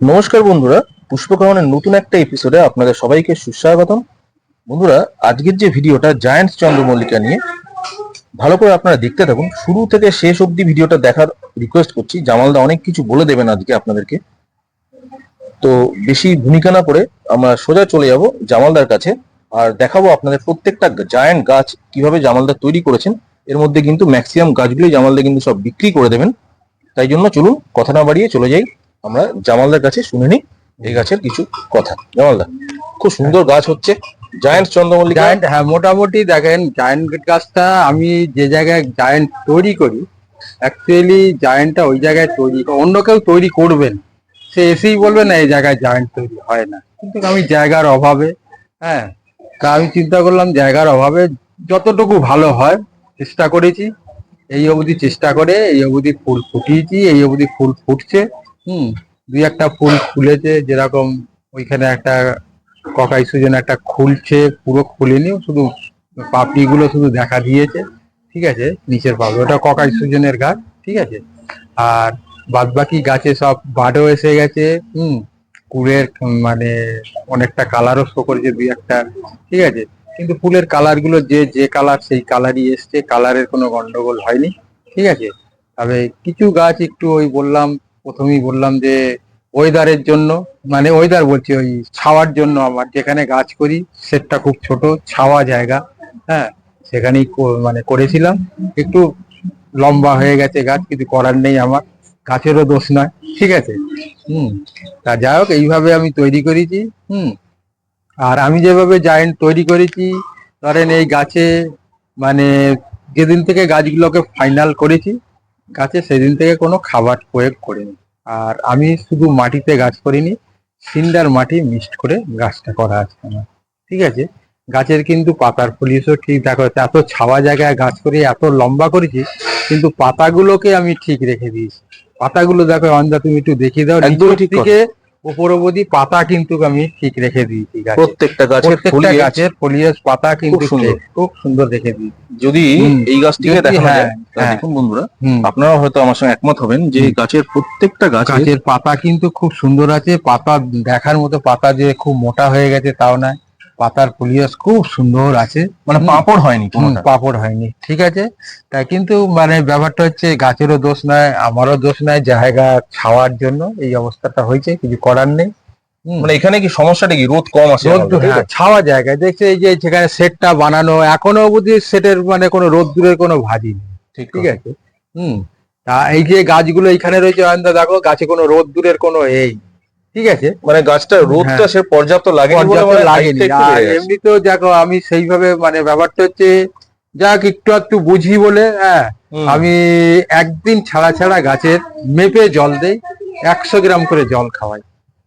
নমস্কার বন্ধুরা পুষ্পকাহনের নতুন একটা এপিসোডে আপনাদের সবাইকে সুস্বাগতম। বন্ধুরা, আজকের যে ভিডিওটা জায়ান্টস চন্দ্রমল্লিকা নিয়ে, ভালো করে আপনারা দেখতে থাকুন। শুরু থেকে শেষ অবধি ভিডিওটা দেখার রিকোয়েস্ট করছি। জামালদা অনেক কিছু বলে দেবেন আজকে আপনাদেরকে। তো বেশি ভূমিকা না করে আমরা সোজা চলে যাব জামালদার কাছে আর দেখাবো আপনাদের প্রত্যেকটা জায়ান্ট গাছ কীভাবে জামালদা তৈরি করেছেন। এর মধ্যে কিন্তু ম্যাক্সিমাম গাছগুলোই জামালদা কিন্তু সব বিক্রি করে দেবেন। তাই জন্য চলুন, কথা না বাড়িয়ে চলে যাই। আমরা জামালদার কাছে শুনে নিই এই গাছের কিছু কথা। জামালদা, খুব সুন্দর গাছ হচ্ছে। জায়ান্ট চন্দ্রমল্লিকা। জায়েন্ট হ্যাঁ মোটামুটি দেখেন জায়েন্ট গাছটা আমি যে জায়গায় জায়েন্ট তৈরি করি অ্যাকচুয়ালি জায়েন্টটা ওই জায়গায় তৈরি, অন্য কেউ তৈরি করবেন সে এসেই বলবে, না, এই জায়গায় জায়েন্ট তৈরি হয় না। কিন্তু আমি জায়গার অভাবে হ্যাঁ তা আমি চিন্তা করলাম জায়গার অভাবে যতটুকু ভালো হয় চেষ্টা করেছি। এই অবধি চেষ্টা করে, এই অবধি ফুল ফুটিয়েছি, এই অবধি ফুল ফুটছে। হুম, দুই একটা ফুল খুলেছে যেরকম ওইখানে একটা ককাই সুজন একটা খুলছে, পুরো খুলেনি, শুধু পাপড়িগুলো শুধু দেখা দিয়েছে, ঠিক আছে, নিচের পাপড়ি, ওটা ককাই সুজনের গাছ, ঠিক আছে, আর বাদ বাকি গাছে সব বাডও এসে গেছে, হুম, কুলের মানে অনেকটা কালারও শো করেছে দুই একটা, ঠিক আছে, কিন্তু ফুলের কালারগুলো যে যে কালার, সেই কালারই এসছে, কালারের কোনো গন্ডগোল হয়নি, ঠিক আছে, তবে কিছু গাছ একটু ওই বললাম প্রথমেই বললাম যে ওয়েদারের জন্য মানে ওয়েদার বলছি ওই ছাওয়ার জন্য আমার, যেখানে গাছ করি, সেটটা খুব ছোট, ছাওয়া জায়গা হ্যাঁ সেখানেই মানে করেছিলাম। একটু লম্বা হয়ে গেছে গাছ, কিছু করার নেই আমার, গাছেরও দোষ নয়, ঠিক আছে? হুম, তা যাই হোক, এইভাবে আমি তৈরি করেছি, হুম। আর আমি যেভাবে জায়েন্ট তৈরি করেছি, ধরেন এই গাছে মানে যেদিন থেকে গাছগুলোকে ফাইনাল করেছি গাছে সেদিন থেকে কোনো খাবার প্রয়োগ করিনি। আর আমি শুধু মাটিতে গাছ করিনি সিন্ডার মাটি মিক্সড করে গাছটা করা আছে আমার। ঠিক আছে? গাছের কিন্তু পাতার ফুলিশও ঠিক দেখা দেখো এত ছাওয়া জায়গায় গাছ করে এত লম্বা করেছি কিন্তু পাতাগুলোকে আমি ঠিক রেখে দিয়েছি। পাতাগুলো দেখো অন্দা তুমি একটু দেখিয়ে দাও একদম ঠিক কথা। দিকে উপর অবধি পাতা কিন্তু আমি ঠিক রেখে দিই প্রত্যেকটা গাছের প্রত্যেকটা গাছের ফলিয়াস পাতা কিন্তু খুব সুন্দর রেখে দিই। যদি এই গাছটিকে দেখা হ্যাঁ, যায় হ্যাঁ। দেখুন বন্ধুরা আপনারা হয়তো আমার সঙ্গে একমত হবেন যে গাছের প্রত্যেকটা গাছের গাছের পাতা কিন্তু খুব সুন্দর আছে পাতা দেখার মতো পাতা যে খুব মোটা হয়ে গেছে তাও না পাতার ফলিয়াস খুব সুন্দর আছে। মানে। পাপড় হয়নি পাপড় হয়নি ঠিক আছে? তা কিন্তু মানে ব্যাপারটা হচ্ছে গাছেরও দোষ নয় আমারও দোষ নয় জায়গা ছাওয়ার জন্য এই অবস্থাটা হয়েছে কিছু করার নেই। মানে এখানে কি সমস্যাটা কি? রোদ কম রোদ তো? হ্যাঁ, ছাওয়া জায়গায় দেখছে এই যে সেখানে সেটটা বানানো এখনও অবধি সেটের মানে কোনো রোদ্দুরের কোনো ভাজি নেই ঠিক আছে? হুম। তা এই যে গাছগুলো এখানে রয়েছে দেখো গাছে কোনো রোদ্দুরের কোনো এই ঠিক আছে? মানে গাছটা রোদটা সে পর্যাপ্ত মানে লাগেনি। আর এমনিতেও দেখো আমি সেইভাবে মানে ব্যাপারটা হচ্ছে যাক একটু একটু বুঝি বলে হ্যাঁ আমি একদিন ছাড়া ছাড়া গাছের মেপে জল দেই একশো গ্রাম করে জল খাওয়াই।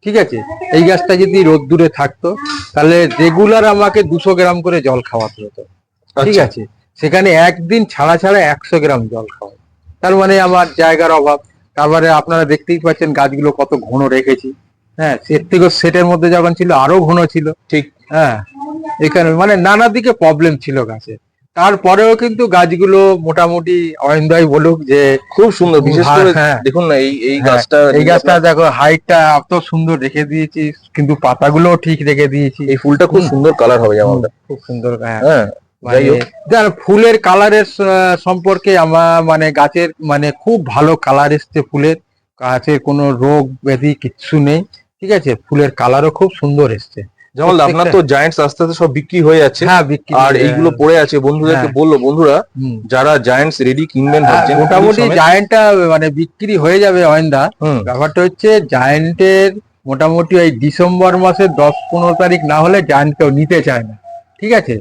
ঠিক আছে? এই গাছটা যদি রোদ্দুরে থাকতো তাহলে রেগুলার আমাকে দুশো গ্রাম করে জল খাওয়াতে হতো। ঠিক আচ্ছা। আছে? সেখানে একদিন ছাড়া ছাড়া একশো গ্রাম জল খাওয়াই। তার মানে আমার জায়গার অভাব। তারপরে আপনারা দেখতেই পাচ্ছেন গাছগুলো কত ঘন রেখেছি। হ্যাঁ এর থেকে সেটের মধ্যে যখন ছিল আরও ঘন ছিল। ঠিক। হ্যাঁ এখানে মানে নানা দিকে প্রবলেম ছিল গাছে। তারপরেও কিন্তু গাছগুলো মোটামুটি অয়নদাই বলুক যে খুব সুন্দর বিশেষ করে হ্যাঁ। দেখুন না এই এই হ্যাঁ, গাছটা এই গাছটা দেখো হাইটটা এত সুন্দর রেখে দিয়েছি কিন্তু পাতাগুলোও ঠিক রেখে দিয়েছি। এই ফুলটা খুব সুন্দর কালার হবে জামালটা খুব সুন্দর হ্যাঁ। হ্যাঁ মানে যার ফুলের কালারের সম্পর্কে আমার মানে গাছের মানে খুব ভালো কালার এসছে ফুলের। গাছের কোনো রোগ ব্যাধি কিচ্ছু নেই। ঠিক আছে? ফুলের কালারও খুব সুন্দর এসছে। যেমন আপনার তো জায়ান্টস আস্তে আস্তে সব বিক্রি হয়ে যাচ্ছে। হ্যাঁ বিক্রি আর এইগুলো পড়ে আছে বন্ধুদেরকে হ্যাঁ। বলল বন্ধুরা। যারা জায়ান্টস রেডি কিনবেন হ্যাঁ, মোটামুটি জায়েন্টটা মানে বিক্রি হয়ে যাবে অয়েন্দা ব্যাপারটা হচ্ছে জায়েন্টের মোটামুটি ওই ডিসেম্বর মাসের দশ পনেরো তারিখ না হলে জায়েন্ট কেউ নিতে চায় না। ঠিক আছে।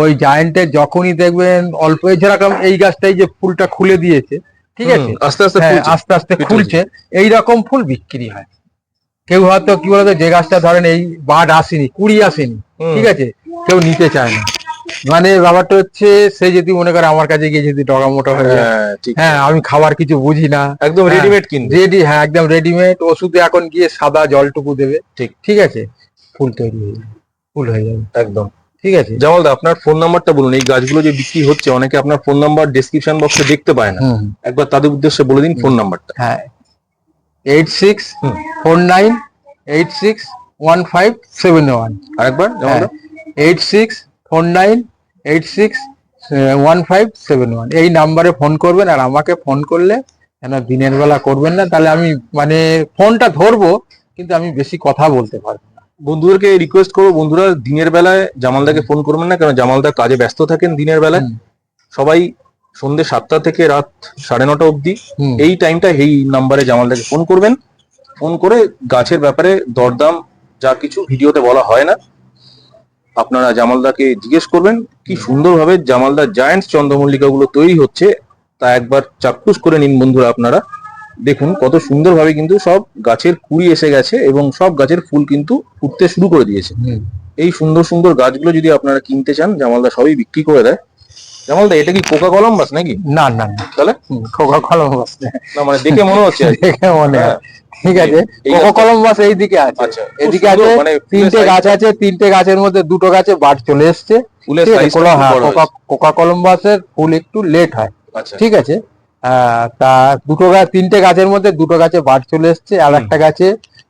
ওই জায়েন্টের যখনই দেখবেন অল্প যেরকম এই গাছটাই যে ফুলটা খুলে দিয়েছে ঠিক আছে? আস্তে আস্তে আস্তে আস্তে খুলছে। এই রকম ফুল বিক্রি হয়। কেউ হয়তো কি বলতো যে গাছটা ধরেন এই বাদ আসেনি কুড়ি আসেনি ঠিক আছে? কেউ নিতে চায় না। মানে ব্যাপারটা হচ্ছে সে যদি মনে করে আমার কাছে গিয়ে যদি ডগা মোটা হয়ে যায় হ্যাঁ হ্যাঁ আমি খাবার কিছু বুঝি না। একদম। রেডিমেড কিনবে রেডি হ্যাঁ একদম রেডিমেড ওষুধে এখন গিয়ে সাদা জলটুকু দেবে। ঠিক। ঠিক আছে? ফুল তৈরি হয়ে যাবে। ফুল হয়ে যাবে। একদম। ঠিক আছে? জামালদা আপনার ফোন নাম্বারটা বলুন। এই গাছগুলো যে বিক্রি হচ্ছে অনেকে আপনার ফোন নাম্বার ডেসক্রিপশন বক্সে দেখতে পায় না। একবার তাদের উদ্দেশ্যে বলে দিন ফোন নাম্বারটা হ্যাঁ eight six. Four nine eight six one five seven one আরেকবার eight six four nine eight six one five seven one এই নাম্বারে ফোন করবেন আর আমাকে ফোন করলে কেন দিনের বেলা করবেন না তাহলে আমি মানে ফোনটা ধরবো কিন্তু আমি বেশি কথা বলতে পারব না। বন্ধুদেরকে রিকোয়েস্ট করব বন্ধুরা দিনের বেলায় জামালদাকে ফোন করবেন না কারণ জামালদা কাজে ব্যস্ত থাকেন দিনের বেলায়। সবাই সন্ধ্যে সাতটা থেকে রাত সাড়ে নটা অবধি। এই টাইমটা এই নাম্বারে জামালদাকে ফোন করবেন। ফোন করে গাছের ব্যাপারে দরদাম যা কিছু ভিডিওতে বলা হয় না আপনারা জামালদাকে জিজ্ঞেস করবেন কি সুন্দরভাবে জায়ান্টস চন্দ্রমল্লিকা গুলো তৈরি হচ্ছে তা একবার চাক্ষুষ করে নিন বন্ধুরা আপনারা। দেখুন কত সুন্দরভাবে কিন্তু সব গাছের কুড়ি এসে গেছে এবং সব গাছের ফুল কিন্তু ফুটতে শুরু করে দিয়েছে। এই সুন্দর সুন্দর গাছগুলো যদি আপনারা কিনতে চান জামালদা সবই বিক্রি করে দেয়। জামালদা এটা কি কোকা কলম্বাস নাকি? না না না। তাহলে? কোকা কলম্বাস না মানে দেখে মনে হচ্ছে দেখে মনে হ্যাঁ। ঠিক আছে। কোকা কলম্বাস এইদিকে আছে। আচ্ছা এদিকে আছে মানে তিনটে গাছ আছে তিনটে গাছের মধ্যে দুটো গাছে বাট চলে এসছে। হ্যাঁ, কোকা কোকা কলম্বাসের ফুল একটু লেট হয়। আচ্ছা। ঠিক আছে? তা দুটো গাছ তিনটে গাছের মধ্যে দুটো গাছে বাট চলে এসছে আর একটা গাছে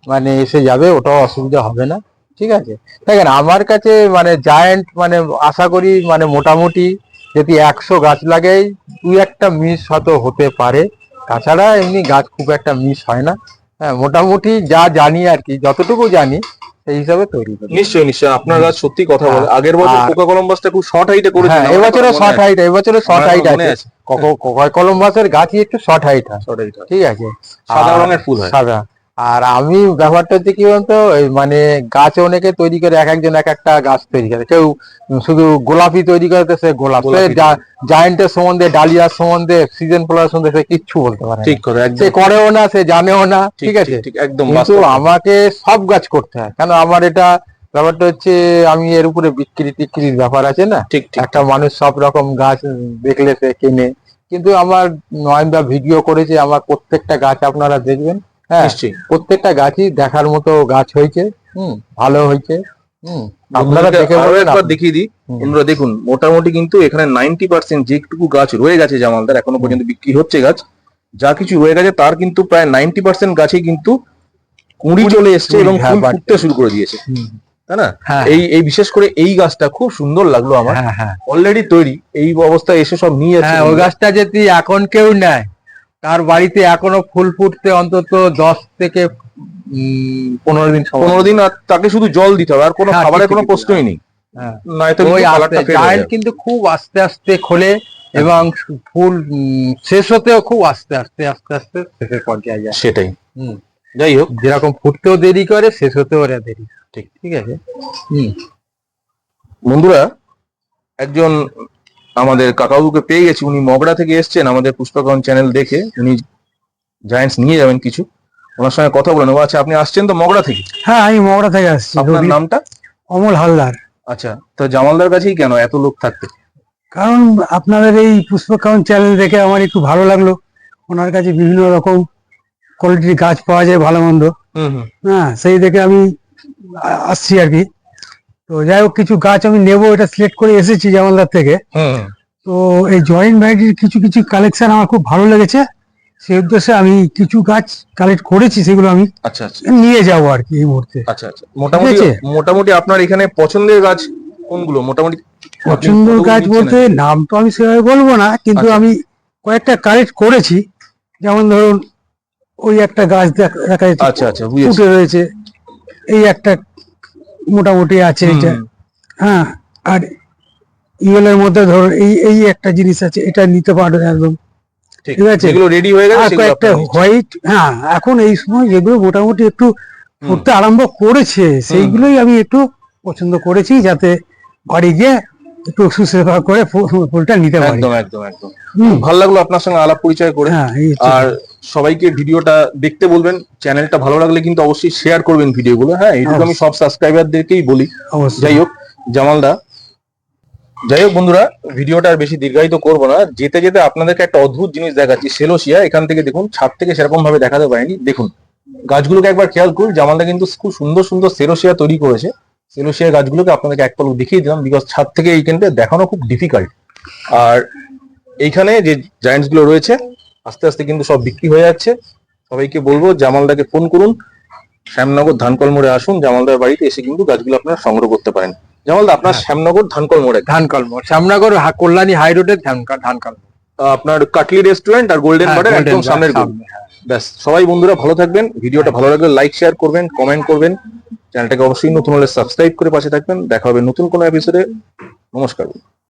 মানে এসে যাবে ওটাও অসুবিধা হবে না। ঠিক আছে? দেখেন আমার কাছে মানে জায়েন্ট মানে আশা করি মানে মোটামুটি যদি একশো গাছ লাগাই দু একটা মিস হয়তো হতে পারে। তাছাড়া এমনি গাছ খুব একটা মিস হয় না। হ্যাঁ মোটামুটি যা জানি আর কি যতটুকু জানি সেই হিসাবে তৈরি করি। নিশ্চয়ই নিশ্চয়ই। আপনার সত্যি কথা বলে। আগের বছর কোকা কলম্বাসটা খুব শর্ট হাইটে করেছিল হ্যাঁ এবছরও শর্ট হাইট এবছরও শর্ট হাইট আছে। কোকা কলম্বাসের গাছই একটু শর্ট হাইট হয়। শর্ট হাইট ঠিক আছে? সাদা রঙের ফুল হয়। সাদা। আর আমি ব্যাপারটা হচ্ছে কি বলতো মানে গাছ অনেকে তৈরি করে এক একজন এক একটা গাছ তৈরি করে। কেউ শুধু গোলাপি তৈরি করে সে গোলাপ জায়েন্টের সম্বন্ধে ডালিয়ার সম্বন্ধে সিজন ফ্লাওয়ার সম্বন্ধে সে কিচ্ছু বলতে পারে ঠিক কথা সে করেও না সে জানেও না ঠিক আছে? একদম কিন্তু আমাকে সব গাছ করতে হয়। কেন আমার এটা ব্যাপারটা হচ্ছে আমি এর উপরে বিক্রি টিক্রির ব্যাপার আছে না? ঠিক ঠিক একটা মানুষ সব রকম গাছ দেখলে সে কেনে। কিন্তু আমার নয়নদা ভিডিও করেছে আমার প্রত্যেকটা গাছ আপনারা দেখবেন। হ্যাঁ প্রত্যেকটা গাছই দেখার মতো গাছ হয়েছে হুম ভালো হয়েছে হুম। আপনারা আপনারা দেখে একবার। দেখিয়ে দিই। বন্ধুরা দেখুন মোটামুটি কিন্তু এখানে নাইনটি পার্সেন্ট যেটুকু গাছ রয়ে গেছে জামালদার এখনও পর্যন্ত বিক্রি হচ্ছে গাছ। যা কিছু রয়ে গেছে তার কিন্তু প্রায় নাইনটি পার্সেন্ট গাছে কিন্তু কুড়ি চলে এসছে এবং হ্যাঁ, ফুল ফুটতে শুরু করে দিয়েছে। তাই না? হ্যাঁ। এই এই বিশেষ করে এই গাছটা খুব সুন্দর লাগল আমার। হ্যাঁ হ্যাঁ। অলরেডি তৈরি এই অবস্থায় এসে সব নিয়ে যাচ্ছে। হ্যাঁ ওই গাছটা যদি এখন কেউ নেয় তার বাড়িতে এখনও ফুল ফুটতে অন্তত দশ থেকে পনেরো দিন পনেরো দিন আর তাকে শুধু জল দিতে হবে আর কোনো হ্যাঁ, খাবারের কোনো প্রশ্নই নেই। হ্যাঁ। কিন্তু হয়ে খুব আস্তে আস্তে খোলে এবং ফুল শেষ হতেও খুব আস্তে আস্তে আস্তে আস্তে শেষের পর্যায়ে যায় সেটাই। হুম। যাই হোক। যেরকম ফুটতেও দেরি করে শেষ হতেও ওরা দেরি ঠিক। ঠিক আছে? হুম। বন্ধুরা একজন আমাদের কাকাবুকে পেয়ে গেছি উনি মগড়া থেকে এসেছেন আমাদের পুষ্পাকরণ চ্যানেল দেখে উনি জায়েন্টস নিয়ে যাবেন কিছু। ওনার সঙ্গে কথা বলে নেব। আচ্ছা আপনি আসছেন তো মগড়া থেকে? হ্যাঁ আমি মগড়া থেকে আসছি আপনার নামটা? অমল হালদার। আচ্ছা তো জামালদার কাছেই কেন এত লোক থাকতে? কারণ আপনাদের এই পুষ্পকাউন চ্যানেল দেখে আমার একটু ভালো লাগল। ওনার কাছে বিভিন্ন রকম কোয়ালিটির গাছ পাওয়া যায় ভালো মন্দ। হ্যাঁ সেই দেখে আমি আসছি আর কি। তো যাই হোক কিছু গাছ আমি নেব এটা সিলেক্ট করে এসেছি জামালদার থেকে। হুম। তো এই জয়েন্ট ভ্যারাইটির কিছু কিছু কালেকশন আমার খুব ভালো লেগেছে। সেই উদ্দেশ্যে আমি কিছু গাছ কালেক্ট করেছি সেগুলো আমি আচ্ছা আচ্ছা। নিয়ে যাব আর কি এই মুহূর্তে। আচ্ছা আচ্ছা। মোটামুটি মোটামুটি আপনার এখানে পছন্দের গাছ কোনগুলো? মোটামুটি আপনি পছন্দ কতগুলো গাছ বলতে নাম তো আমি সেভাবে বলব না কিন্তু আচ্ছা। আমি কয়েকটা কালেক্ট করেছি। যেমন ধরুন ওই একটা গাছ দেখা যাচ্ছে আচ্ছা আচ্ছা রয়েছে। এই একটা মোটামুটি আছে এটা। হ্যাঁ আর ইয়েলের মধ্যে ধরো এই এই একটা জিনিস আছে এটা নিতে পারো একদম। ঠিক। আছে। যেগুলো রেডি হয়ে গেছে সেগুলো কয়েকটা হোয়াইট হ্যাঁ এখন এই সময় যেগুলো মোটামুটি একটু ফুটতে আরম্ভ করেছে সেইগুলোই আমি একটু পছন্দ করেছি যাতে বাড়ি গিয়ে একটু সুসেবা করে ফুলটা নিতে পারি। একদম একদম একদম। ভালো লাগল আপনার সঙ্গে আলাপ পরিচয় করে। হ্যাঁ আর সবাইকে ভিডিওটা দেখতে বলবেন চ্যানেলটা ভালো লাগলে কিন্তু অবশ্যই শেয়ার করবেন ভিডিওগুলো হ্যাঁ? এইটুকু আমি সব সাবস্ক্রাইবারদেরকেই বলি। যাই হোক জামালদা। যাই হোক বন্ধুরা ভিডিওটা আর বেশি দীর্ঘায়িত করব না। যেতে যেতে আপনাদেরকে একটা অদ্ভুত জিনিস দেখাচ্ছি সেলোসিয়া এখান থেকে দেখুন ছাদ থেকে সেরকম ভাবে দেখাতে পারিনি। দেখুন গাছগুলোকে একবার খেয়াল করুন। জামালদা কিন্তু খুব সুন্দর সুন্দর সেলোসিয়া তৈরি করেছে। সেলোসিয়া গাছগুলোকে আপনাদেরকে এক পলক দেখিয়ে দিলাম বিকজ ছাদ থেকে এইখানটা দেখানো খুব ডিফিকাল্ট আর এইখানে যে জায়েন্টসগুলো রয়েছে আস্তে আস্তে কিন্তু সব বিক্রি হয়ে যাচ্ছে। সবাইকে বলব জামালদাকে ফোন করুন। শ্যামনগর ধানকল মোড়ে আসুন। জামালদার বাড়িতে এসে কিন্তু গাছগুলো আপনারা সংগ্রহ করতে পারেন। জামালদা আপনার হ্যাঁ। শ্যামনগর ধানকল মোড়ে। ধানকল মোড় শ্যামনগর কল্যাণী হাই রোডের ধানকল আপনার কাটলি রেস্টুরেন্ট আর গোল্ডেন হ্যাঁ, বার্ডের একদম সামনের হ্যাঁ। ব্যাস সবাই বন্ধুরা ভালো থাকবেন। ভিডিওটা ভালো লাগলে লাইক শেয়ার করবেন কমেন্ট করবেন। চ্যানেলটাকে অবশ্যই নতুন হলে সাবস্ক্রাইব করে পাশে থাকবেন। দেখা হবে নতুন কোনো এপিসোডে নমস্কার।